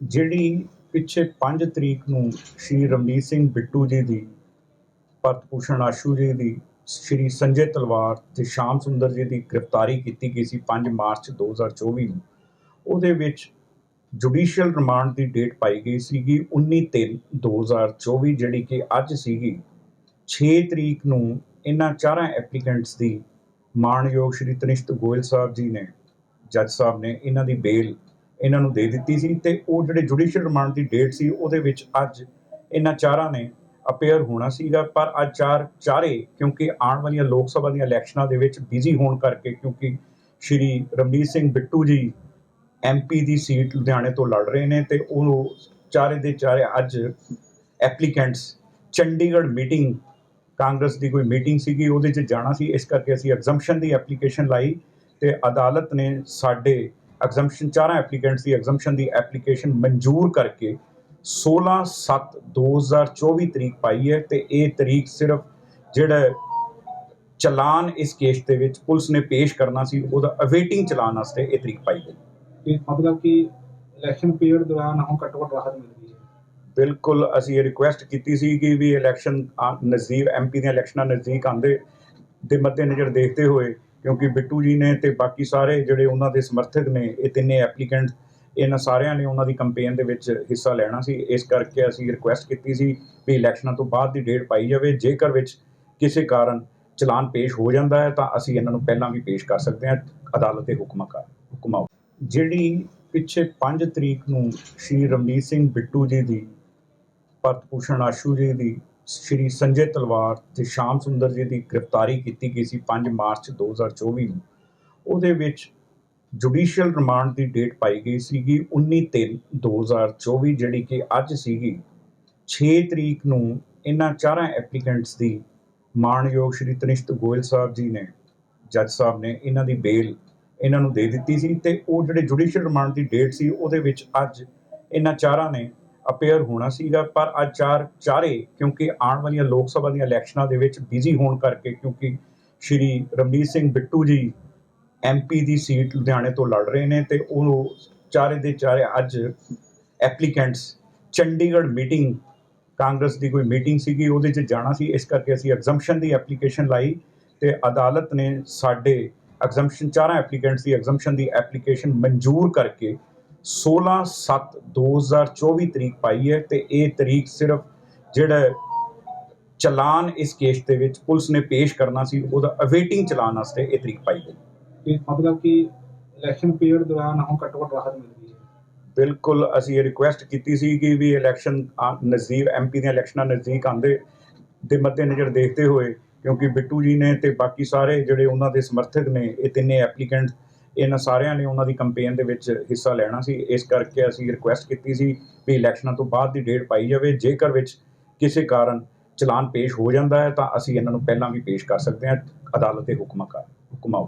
ਜਿਹੜੀ ਪਿੱਛੇ 5 ਤਰੀਕ ਨੂੰ ਸ਼੍ਰੀ ਰਮਨੀਤ ਸਿੰਘ ਬਿੱਟੂ ਜੀ ਦੀ, ਭਰਤ ਭੂਸ਼ਣ ਆਸ਼ੂ ਜੀ ਦੀ, ਸ਼੍ਰੀ ਸੰਜੇ ਤਲਵਾਰ ਤੇ ਸ਼ਾਮ ਸੁੰਦਰ ਜੀ ਦੀ ਗ੍ਰਿਫਤਾਰੀ ਕੀਤੀ ਗਈ ਸੀ 5 ਮਾਰਚ 2024 ਨੂੰ। ਉਹਦੇ ਵਿੱਚ ਜੁਡੀਸ਼ੀਅਲ ਰਿਮਾਂਡ ਦੀ ਡੇਟ ਪਾਈ ਗਈ ਸੀਗੀ 19 3 2024 ਜਿਹੜੀ ਕਿ ਅੱਜ ਸੀਗੀ 6 ਤਰੀਕ ਨੂੰ ਇਹਨਾਂ ਚਾਰਾਂ ਐਪਲੀਕੈਂਟਸ ਦੀ ਮਾਣਯੋਗ ਸ਼੍ਰੀ ਤਨਿਸ਼ਤ ਗੋਇਲ ਸਾਹਿਬ ਜੀ ਨੇ, ਜੱਜ ਸਾਹਿਬ ਨੇ ਇਹਨਾਂ ਦੀ ਬੇਲ ਇਹਨਾਂ ਨੂੰ ਦੇ ਦਿੱਤੀ ਸੀ ਤੇ ਉਹ ਜਿਹੜੇ ਜੁਡੀਸ਼ੀਅਲ ਰਿਮਾਂਡ ਦੀ ਡੇਟ ਸੀ ਉਹਦੇ ਵਿੱਚ ਅੱਜ ਇਹਨਾਂ ਚਾਰਾਂ ਨੇ ਅਪੇਅਰ ਹੋਣਾ ਸੀਗਾ, ਪਰ ਅੱਜ ਚਾਰ, ਚਾਰੇ ਕਿਉਂਕਿ ਆਉਣ ਵਾਲੀਆਂ ਲੋਕ ਸਭਾ ਦੀਆਂ ਇਲੈਕਸ਼ਨਾਂ ਦੇ ਵਿੱਚ ਬਿਜ਼ੀ ਹੋਣ ਕਰਕੇ ਕਿਉਂਕਿ ਸ਼੍ਰੀ ਰਮਨੀਤ ਸਿੰਘ ਬਿੱਟੂ ਜੀ ਐਮਪੀ ਦੀ ਸੀਟ ਲੁਧਿਆਣੇ ਤੋਂ ਲੜ ਰਹੇ ਨੇ ਤੇ ਉਹ ਚਾਰੇ ਦੇ ਚਾਰੇ ਅੱਜ ਐਪਲੀਕੈਂਟਸ ਚੰਡੀਗੜ੍ਹ ਮੀਟਿੰਗ ਕਾਂਗਰਸ ਦੀ ਕੋਈ ਮੀਟਿੰਗ ਸੀਗੀ, ਉਹਦੇ 'ਚ ਜਾਣਾ ਸੀ। ਇਸ ਕਰਕੇ ਅਸੀਂ ਐਗਜ਼ੈਂਪਸ਼ਨ ਦੀ ਐਪਲੀਕੇਸ਼ਨ ਲਾਈ ਤੇ ਅਦਾਲਤ ਨੇ ਸਾਡੇ ਐਗਜ਼ੈਂਪਸ਼ਨ ਚਾਰਾਂ ਐਪਲੀਕੈਂਟਸ ਦੀ ਐਗਜ਼ੈਂਪਸ਼ਨ ਦੀ ਐਪਲੀਕੇਸ਼ਨ ਮਨਜ਼ੂਰ ਕਰਕੇ 16/7/2024 ਤਰੀਕ ਪਾਈ ਹੈ ਤੇ ਇਹ ਤਰੀਕ ਸਿਰਫ ਜਿਹੜਾ ਚਲਾਨ ਇਸ ਕੇਸ ਦੇ ਵਿੱਚ ਪੁਲਿਸ ਨੇ ਪੇਸ਼ ਕਰਨਾ ਸੀ ਉਹਦਾ ਅਵੇਟਿੰਗ ਚਲਾਨ ਵਾਸਤੇ ਇਹ ਤਰੀਕ ਪਾਈ ਗਈ। ਕਿ ਮਤਲਬ ਕਿ ਇਲੈਕਸ਼ਨ ਪੀਰੀਅਡ ਦੌਰਾਨ ਹੁਣ ਘੱਟੋ ਘੱਟ ਰਾਹਤ ਮਿਲਦੀ ਹੈ। ਬਿਲਕੁਲ ਅਸੀਂ ਇਹ ਰਿਕੁਐਸਟ ਕੀਤੀ ਸੀ ਕਿ ਵੀ ਇਲੈਕਸ਼ਨ ਨਜ਼ਦੀਕ ਐਮਪੀ ਦੀਆਂ ਇਲੈਕਸ਼ਨਾਂ ਨਜ਼ਦੀਕ ਆਉਂਦੇ ਦੇ ਮੱਦੇਨਜ਼ਰ ਦੇਖਦੇ ਹੋਏ ਕਿਉਂਕਿ ਬਿੱਟੂ ਜੀ ਨੇ ਤੇ ਬਾਕੀ ਸਾਰੇ ਜਿਹੜੇ ਉਹਨਾਂ ਦੇ ਸਮਰਥਕ ਨੇ, ਇਹ ਤਿੰਨੇ ਐਪਲੀਕੈਂਟ ਇਹਨਾਂ ਸਾਰਿਆਂ ਨੇ ਉਹਨਾਂ ਦੀ ਕੰਪੇਨ ਦੇ ਵਿੱਚ ਹਿੱਸਾ ਲੈਣਾ ਸੀ। ਇਸ ਕਰਕੇ ਅਸੀਂ ਰਿਕੁਐਸਟ ਕੀਤੀ ਸੀ ਵੀ ਇਲੈਕਸ਼ਨਾਂ ਤੋਂ ਬਾਅਦ ਦੀ ਡੇਟ ਪਾਈ ਜਾਵੇ। ਜੇਕਰ ਵਿੱਚ ਕਿਸੇ ਕਾਰਨ ਚਲਾਨ ਪੇਸ਼ ਹੋ ਜਾਂਦਾ ਹੈ, ਤਾਂ ਅਸੀਂ ਇਹਨਾਂ ਨੂੰ ਪਹਿਲਾਂ ਵੀ ਪੇਸ਼ ਕਰ ਸਕਦੇ ਹਾਂ। ਅਦਾਲਤ ਦੇ ਹੁਕਮਾਂ ਕਰ ਹੁਕਮਾਂ ਜਿਹੜੀ ਪਿੱਛੇ 5 ਤਰੀਕ ਨੂੰ ਸ਼੍ਰੀ ਰਮਨੀਤ ਸਿੰਘ ਬਿੱਟੂ ਜੀ ਦੀ, ਭਰਤ ਭੂਸ਼ਣ ਆਸ਼ੂ ਜੀ ਦੀ ਸ਼੍ਰੀ ਸੰਜੇ ਤਲਵਾਰ ਤੇ ਸ਼ਾਮ ਸੁੰਦਰ ਜੀ ਦੀ ਗ੍ਰਿਫਤਾਰੀ ਕੀਤੀ ਗਈ ਸੀ 5 ਮਾਰਚ 2024 ਨੂੰ। ਉਹਦੇ ਵਿੱਚ ਜੁਡੀਸ਼ੀਅਲ ਰਿਮਾਂਡ ਦੀ ਡੇਟ ਪਾਈ ਗਈ ਸੀਗੀ 19 3 2024 ਜਿਹੜੀ ਕਿ ਅੱਜ ਸੀਗੀ। 6 ਤਰੀਕ ਨੂੰ ਇਹਨਾਂ ਚਾਰਾਂ ਐਪਲੀਕੈਂਟਸ ਦੀ ਮਾਣਯੋਗ ਸ਼੍ਰੀ ਤਨਿਸ਼ਤ ਗੋਇਲ ਸਾਹਿਬ ਜੀ ਨੇ, ਜੱਜ ਸਾਹਿਬ ਨੇ ਇਹਨਾਂ ਦੀ ਬੇਲ ਇਹਨਾਂ ਨੂੰ ਦੇ ਦਿੱਤੀ ਸੀ ਤੇ ਉਹ ਜਿਹੜੇ ਜੁਡੀਸ਼ੀਅਲ ਰਿਮਾਂਡ ਦੀ ਡੇਟ ਸੀ ਉਹਦੇ ਵਿੱਚ ਅੱਜ ਇਹਨਾਂ ਚਾਰਾਂ ਨੇ ਅਪੇਅਰ ਹੋਣਾ ਸੀਗਾ, ਪਰ ਅੱਜ ਚਾਰ, ਚਾਰੇ, ਕਿਉਂਕਿ ਆਉਣ ਵਾਲੀਆਂ ਲੋਕ ਸਭਾ ਦੀਆਂ ਇਲੈਕਸ਼ਨਾਂ ਦੇ ਵਿੱਚ ਬਿਜ਼ੀ ਹੋਣ ਕਰਕੇ, ਕਿਉਂਕਿ ਸ਼੍ਰੀ ਰਮਨੀਤ ਸਿੰਘ ਬਿੱਟੂ ਜੀ ਐਮਪੀ ਦੀ ਸੀਟ ਲੁਧਿਆਣੇ ਤੋਂ ਲੜ ਰਹੇ ਨੇ ਤੇ ਉਹ ਚਾਰੇ ਦੇ ਚਾਰੇ ਅੱਜ ਐਪਲੀਕੈਂਟਸ ਚੰਡੀਗੜ੍ਹ ਮੀਟਿੰਗ ਕਾਂਗਰਸ ਦੀ ਕੋਈ ਮੀਟਿੰਗ ਸੀਗੀ, ਉਹਦੇ 'ਚ ਜਾਣਾ ਸੀ। ਇਸ ਕਰਕੇ ਅਸੀਂ ਐਗਜ਼ੈਂਪਸ਼ਨ ਦੀ ਐਪਲੀਕੇਸ਼ਨ ਲਾਈ ਤੇ ਅਦਾਲਤ ਨੇ ਸਾਡੇ ਐਗਜ਼ੈਂਪਸ਼ਨ ਚਾਰਾਂ ਐਪਲੀਕੈਂਟਸ ਦੀ ਐਗਜ਼ੈਂਪਸ਼ਨ ਦੀ ਐਪਲੀਕੇਸ਼ਨ ਮਨਜ਼ੂਰ ਕਰਕੇ 16/7/2024 ਤਰੀਕ ਪਾਈ ਹੈ ਤੇ ਇਹ ਤਰੀਕ ਸਿਰਫ ਜਿਹੜਾ ਚਲਾਨ ਇਸ ਕੇਸ ਦੇ ਵਿੱਚ ਪੁਲਿਸ ਨੇ ਪੇਸ਼ ਕਰਨਾ ਸੀ ਉਹਦਾ ਅਵੇਟਿੰਗ ਚਲਾਨ ਵਾਸਤੇ ਇਹ ਤਰੀਕ ਪਾਈ ਗਈ। ਮਤਲਬ ਕਿ ਇਲੈਕਸ਼ਨ ਪੀਰੀਅਡ ਦੌਰਾਨ ਹੁਣ ਘੱਟੋ ਘੱਟ ਰਾਹਤ ਮਿਲਦੀ ਹੈ। ਬਿਲਕੁਲ ਅਸੀਂ ਇਹ ਰਿਕੁਐਸਟ ਕੀਤੀ ਸੀ ਕਿ ਵੀ ਇਲੈਕਸ਼ਨ ਨਜ਼ਦੀਕ ਐਮਪੀ ਦੀਆਂ ਇਲੈਕਸ਼ਨਾਂ ਨਜ਼ਦੀਕ ਆਉਂਦੇ ਦੇ ਮੱਦੇਨਜ਼ਰ ਦੇਖਦੇ ਹੋਏ ਕਿਉਂਕਿ ਬਿੱਟੂ ਜੀ ਨੇ ਤੇ ਬਾਕੀ ਸਾਰੇ ਜਿਹੜੇ ਉਹਨਾਂ ਦੇ ਸਮਰਥਕ ਨੇ ਇਹ ਤਿੰਨੇ ਐਪਲੀਕੈਂਟ ਇਹਨਾਂ ਸਾਰਿਆਂ ਨੇ ਉਹਨਾਂ ਦੀ ਕੰਪੇਨ ਦੇ ਵਿੱਚ ਹਿੱਸਾ ਲੈਣਾ ਸੀ। ਇਸ ਕਰਕੇ ਅਸੀਂ ਰਿਕੁਐਸਟ ਕੀਤੀ ਸੀ ਵੀ ਇਲੈਕਸ਼ਨਾਂ ਤੋਂ ਬਾਅਦ ਦੀ ਡੇਟ ਪਾਈ ਜਾਵੇ। ਜੇਕਰ ਵਿੱਚ ਕਿਸੇ ਕਾਰਨ ਚਲਾਨ ਪੇਸ਼ ਹੋ ਜਾਂਦਾ ਹੈ ਤਾਂ ਅਸੀਂ ਇਹਨਾਂ ਨੂੰ ਪਹਿਲਾਂ ਵੀ ਪੇਸ਼ ਕਰ ਸਕਦੇ ਹਾਂ। ਅਦਾਲਤ ਦੇ ਹੁਕਮਾਂ ਕਰ ਹੁਕਮਾਂ